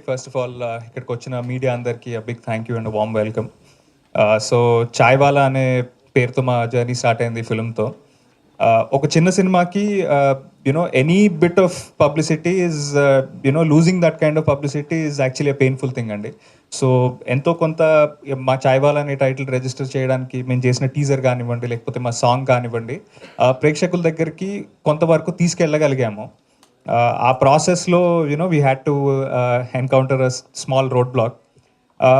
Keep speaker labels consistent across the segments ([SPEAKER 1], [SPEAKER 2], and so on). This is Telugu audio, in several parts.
[SPEAKER 1] ఫస్ట్ ఆఫ్ ఆల్ ఇక్కడికి వచ్చిన మీడియా అందరికీ big thank you and warm welcome so Chaiwala అనే పేరుతో మా జర్నీ స్టార్ట్ అయింది ఫిల్మ్తో uh, ఒక చిన్న సినిమాకి you know any bit of publicity is you know losing that kind of publicity is actually painful thing అండి. సో ఎంతో కొంత మా చాయ్వాలా అనే టైటిల్ రిజిస్టర్ చేయడానికి మేము చేసిన టీజర్ కానివ్వండి లేకపోతే మా సాంగ్ కానివ్వండి uh, ప్రేక్షకుల దగ్గరికి కొంతవరకు తీసుకెళ్ళగలిగాము. ఆ ప్రాసెస్లో you know we had to encounter a small road block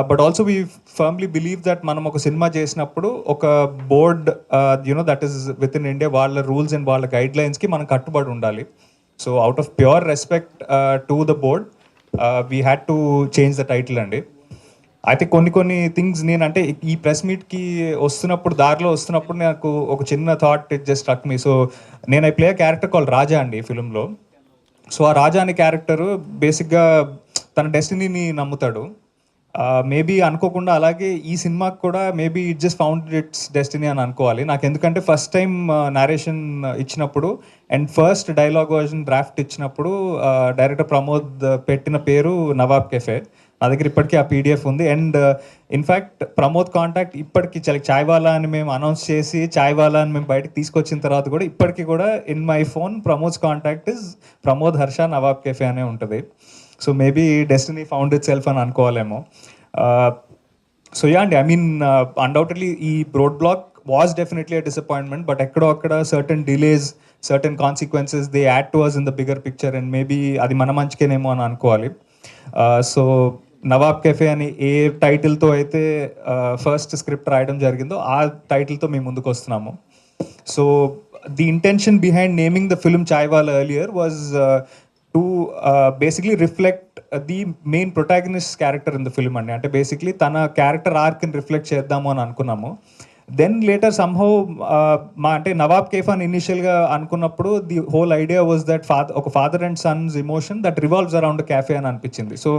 [SPEAKER 1] but also we firmly believe that మనం ఒక సినిమా చేసినప్పుడు ఒక board you know that is with in India వాళ్ళ రూల్స్ అండ్ వాళ్ళ గైడ్ లైన్స్కి మనం కట్టుబడి ఉండాలి. So out of pure respect to the board we had to change the title అండి. అయితే కొన్ని కొన్ని థింగ్స్ నేనంటే ఈ ప్రెస్ మీట్కి వస్తున్నప్పుడు దారిలో వస్తున్నప్పుడు నాకు ఒక చిన్న thought it just struck me so నేను I play character call Raja అండి ఈ ఫిలింలో సో ఆ రాజా అనే క్యారెక్టర్ బేసిక్గా తన డెస్టినీని నమ్ముతాడు. మేబీ అనుకోకుండా అలాగే ఈ సినిమాకి కూడా maybe it just found it's destiny అని అనుకోవాలి. నాకు ఎందుకంటే ఫస్ట్ టైం నారేషన్ ఇచ్చినప్పుడు and first dialogue version draft ఇచ్చినప్పుడు డైరెక్టర్ ప్రమోద్ పెట్టిన పేరు నవాబ్ కెఫే. నా దగ్గర ఇప్పటికీ ఆ పీడిఎఫ్ ఉంది. అండ్ ఇన్ఫ్యాక్ట్ ప్రమోద్ కాంటాక్ట్ ఇప్పటికి చాలా చాయ్వాలా అని మేము అనౌన్స్ చేసి చాయ్వాలా అని మేము బయటకు తీసుకొచ్చిన తర్వాత కూడా ఇప్పటికీ కూడా in my phone Pramod contact is Pramod Harsha Nawab cafe అనే ఉంటుంది. So maybe destiny found itself అని అనుకోవాలేమో. సో యా అండి ఐ మీన్ అన్డౌటెడ్లీ ఈ road block was definitely a disappointment but ఎక్కడో అక్కడ certain delays certain consequences they add to us in the bigger picture and maybe అది మన మంచికేనేమో అని అనుకోవాలి. Uh, సో నవాబ్ కెఫే అని ఏ టైటిల్తో అయితే ఫస్ట్ స్క్రిప్ట్ రాయడం జరిగిందో ఆ టైటిల్తో మేము ముందుకు వస్తున్నాము. So the intention behind naming the film Chaiwal earlier was to basically reflect the main protagonist character in the film అండి. అంటే బేసిక్లీ తన క్యారెక్టర్ ఆర్క్ని రిఫ్లెక్ట్ చేద్దాము అని అనుకున్నాము. దెన్ లేటర్ సంహౌ మా అంటే నవాబ్ కేఫాన్ ఇనిషియల్గా అనుకున్నప్పుడు the whole idea was that father ఒక father and sons emotion that revolves around cafe అని అనిపించింది. సో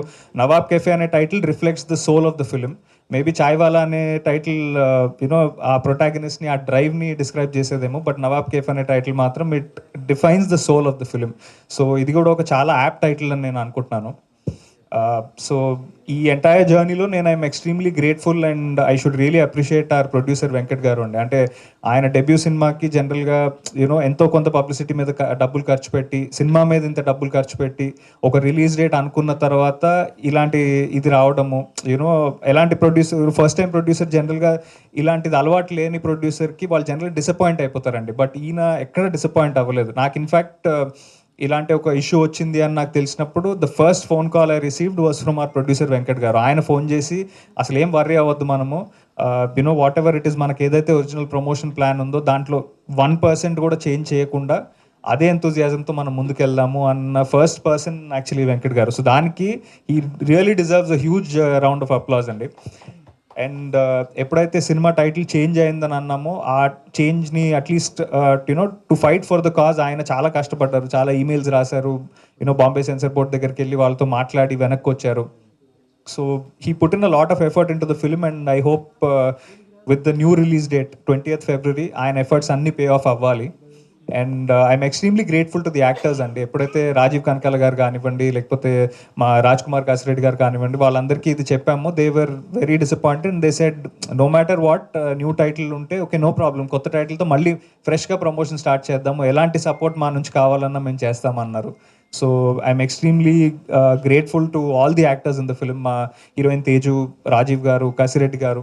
[SPEAKER 1] నవాబ్ కెఫే అనే title reflects the soul of the film. Maybe Chaiwala అనే టైటిల్ uh, యునో ఆ ప్రొటాగనిస్ట్ని ఆ డ్రైవ్ని డిస్క్రైబ్ చేసేదేమో బట్ నవాబ్ కేఫ్ అనే టైటిల్ మాత్రం it defines the soul of the film so ఇది కూడా ఒక చాలా యాప్ టైటిల్ అని నేను అనుకుంటున్నాను. Uh, సో ఈ ఎంటైర్ జర్నీలో నేను I'm extremely grateful and I should really appreciate our producer Venkat garu అండి. అంటే ఆయన డెబ్యూ సినిమాకి జనరల్గా యూనో ఎంతో కొంత పబ్లిసిటీ మీద డబ్బులు ఖర్చు పెట్టి సినిమా మీద ఇంత డబ్బులు ఖర్చు పెట్టి ఒక రిలీజ్ డేట్ అనుకున్న తర్వాత ఇలాంటి ఇది రావడము యూనో ఎలాంటి ప్రొడ్యూసర్ ఫస్ట్ టైం ప్రొడ్యూసర్ జనరల్గా ఇలాంటిది అలవాటు లేని ప్రొడ్యూసర్కి వాళ్ళు జనరల్ డిసప్పాయింట్ అయిపోతారండి. బట్ ఈయన ఎక్కడ డిసప్పాయింట్ అవ్వలేదు. నాకు ఇన్ఫ్యాక్ట్ ఇలాంటి ఒక ఇష్యూ వచ్చింది అని నాకు తెలిసినప్పుడు the first phone call I received was from our producer Venkat garu. ఆయన ఫోన్ చేసి అసలు ఏం వర్రీ అవ్వద్దు మనము. You know whatever it is మనకి ఏదైతే ఒరిజినల్ ప్రమోషన్ ప్లాన్ ఉందో దాంట్లో వన్ పర్సెంట్ కూడా చేంజ్ చేయకుండా అదే ఎంతూజియాజంతో మనం ముందుకెళ్దాము అన్న ఫస్ట్ పర్సన్ యాక్చువల్లీ వెంకట్ గారు. సో దానికి ఈ really deserves a huge round of applause అండి. అండ్ uh, ఎప్పుడైతే సినిమా టైటిల్ చేంజ్ అయిందని అన్నామో ఆ చేంజ్ని at least you know to fight for the cause ఆయన చాలా కష్టపడ్డారు. చాలా ఈమెయిల్స్ రాశారు. యూనో బాంబే సెన్సర్ బోర్డ్ దగ్గరికి వెళ్ళి వాళ్ళతో మాట్లాడి వెనక్కి వచ్చారు. So he put in a lot of effort into the film and I hope with the new release date twenty February ఆయన ఎఫర్ట్స్ అన్ని పే ఆఫ్ అవ్వాలి. And I'm extremely grateful to the actors అండి. ఎప్పుడైతే రాజీవ్ కనకాల గారు కానివ్వండి లేకపోతే మా రాజ్ కుమార్ కాసిరెడ్డి గారు కానివ్వండి వాళ్ళందరికీ ఇది చెప్పాము. They were very disappointed and they said no matter what new title ఉంటే ఓకే నో ప్రాబ్లం కొత్త టైటిల్తో మళ్ళీ ఫ్రెష్గా ప్రమోషన్ స్టార్ట్ చేద్దాము. ఎలాంటి సపోర్ట్ మా నుంచి కావాలన్నా మేము చేస్తామన్నారు. So I'm extremely grateful to all the actors in the film మా heroine Teju Rajiv garu Kasireddy garu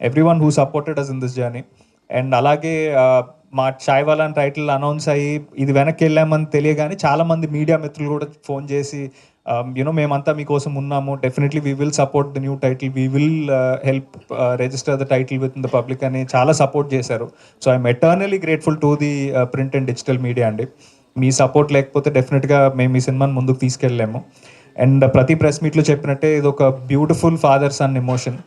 [SPEAKER 1] everyone who supported us in this journey and అలాగే uh, మా చాయ్ వాళ్ళని టైటిల్ అనౌన్స్ అయ్యి ఇది వెనక్కి వెళ్ళామని తెలియగానే చాలా మంది మీడియా మిత్రులు కూడా ఫోన్ చేసి um, యూనో మేమంతా మీకోసం ఉన్నాము. Definitely we will support the new title we will help register the title with the public అని చాలా సపోర్ట్ చేశారు. So I'm eternally grateful to the print and digital media అండి. మీ సపోర్ట్ లేకపోతే డెఫినెట్గా మేము ఈ సినిమాని ముందుకు తీసుకెళ్ళాము అండ్ ప్రతి ప్రెస్ మీట్లో చెప్పినట్టే ఇది ఒక బ్యూటిఫుల్ ఫాదర్ సన్ ఎమోషన్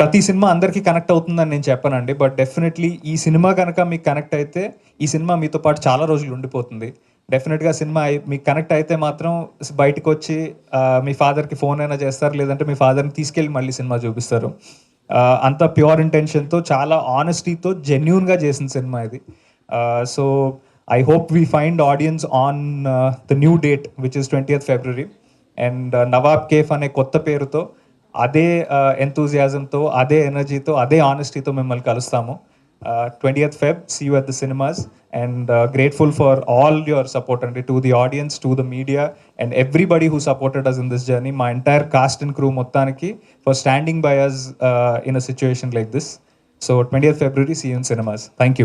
[SPEAKER 1] ప్రతి సినిమా అందరికీ కనెక్ట్ అవుతుందని నేను చెప్పానండి బట్ డెఫినెట్లీ ఈ సినిమా కనుక మీకు కనెక్ట్ అయితే ఈ సినిమా మీతో పాటు చాలా రోజులు ఉండిపోతుంది. డెఫినెట్గా సినిమా మీకు కనెక్ట్ అయితే మాత్రం బయటకు వచ్చి మీ ఫాదర్కి ఫోన్ అయినా చేస్తారు లేదంటే మీ ఫాదర్ని తీసుకెళ్ళి మళ్ళీ సినిమా చూపిస్తారు. అంత ప్యూర్ ఇంటెన్షన్తో చాలా ఆనెస్టీతో జెన్యున్గా చేసిన సినిమా ఇది. So I hope we find audiences on the new date which is twenty February and Nawab cafe అనే కొత్త పేరుతో అదే ఎంతూజియాజంతో అదే ఎనర్జీతో అదే ఆనెస్టీతో మిమ్మల్ని కలుస్తాము. Twentieth Feb see you at the cinemas and grateful for all your support అండి. To the audience to the media and everybody who supported us in this journey మా ఎంటైర్ కాస్ట్ అండ్ క్రూ మొత్తానికి for standing by us in a situation like this so twentieth February see in cinemas thank you